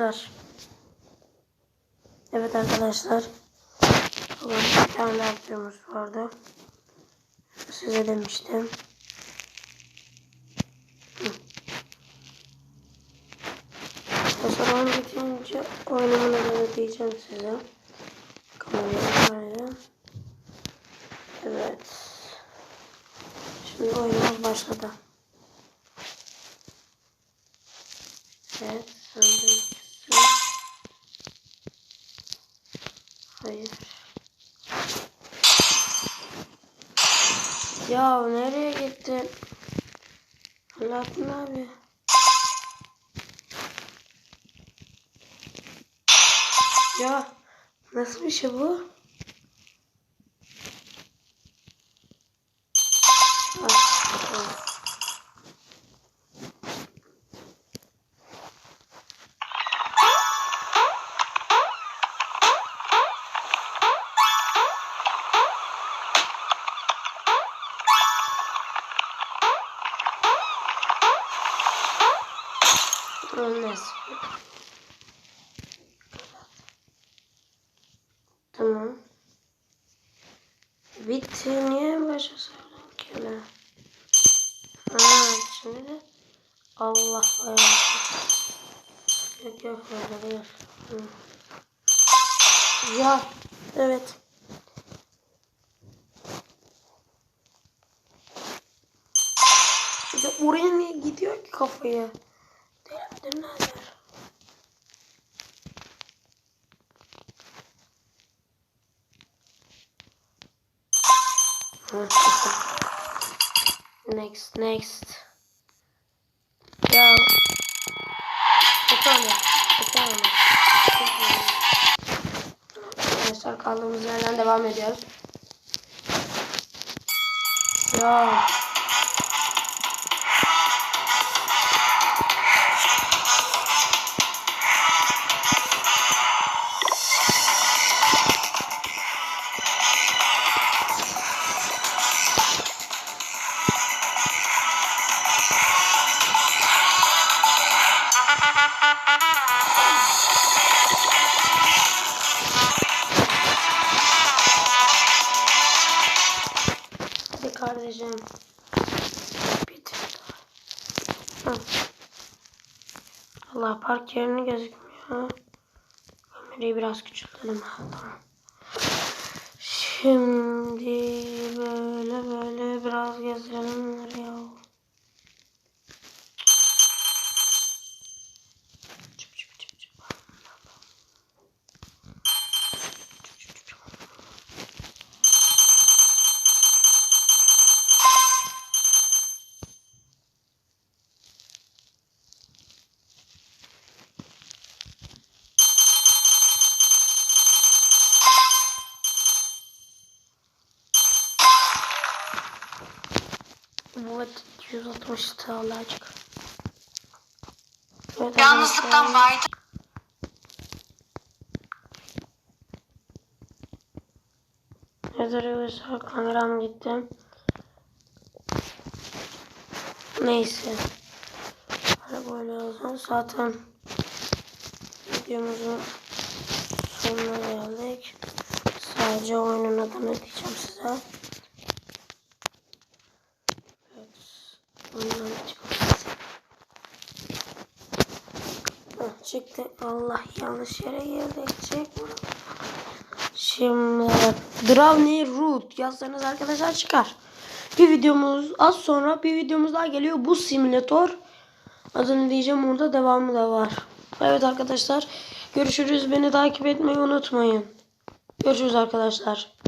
arkadaşlar. Evet arkadaşlar. Bugün bir tane videomuz vardı. Size demiştim. Hı. O zaman bitince oyunumu da diyeceğim size. Kamerayı. Evet. Şimdi oyunumuz başladı. Evet, sandım Hayır. Ya nereye gittin? Alaaddin abi. Ya nasıl bir şey bu? Olmaz. Tamam. Bitti. Niye başa sordun ki öyle? Ha, şimdi de Allah bayağı. Yok yok öyle değil. Ya evet. Oraya niye gidiyor ki kafayı? Çıktım. Next, next. Ya. Bakalım. Bakalım. Arkadaşlar kaldığımız yerden devam ediyoruz. Ya. Hadi kardeşim. Hı. Allah park yerini gözükmüyor. Kamerayı biraz küçültelim. Tamam. Şimdi böyle böyle biraz gezdirelim Bu 160 sağlayacak. Evet, Yalnızlıktan baydı. Yazarıyorsa kameram gitti. Neyse. Böyle olsun. Zaten videomuzun sonuna geldik. Sadece oyunun adını diyeceğim size. Çıktı. Allah yanlış yere girdik. Şimdi Drowny Root yazsanız arkadaşlar çıkar. Bir videomuz az sonra bir videomuz daha geliyor. Bu simülatör adını diyeceğim orada devamı da var. Evet arkadaşlar görüşürüz. Beni takip etmeyi unutmayın. Görüşürüz arkadaşlar.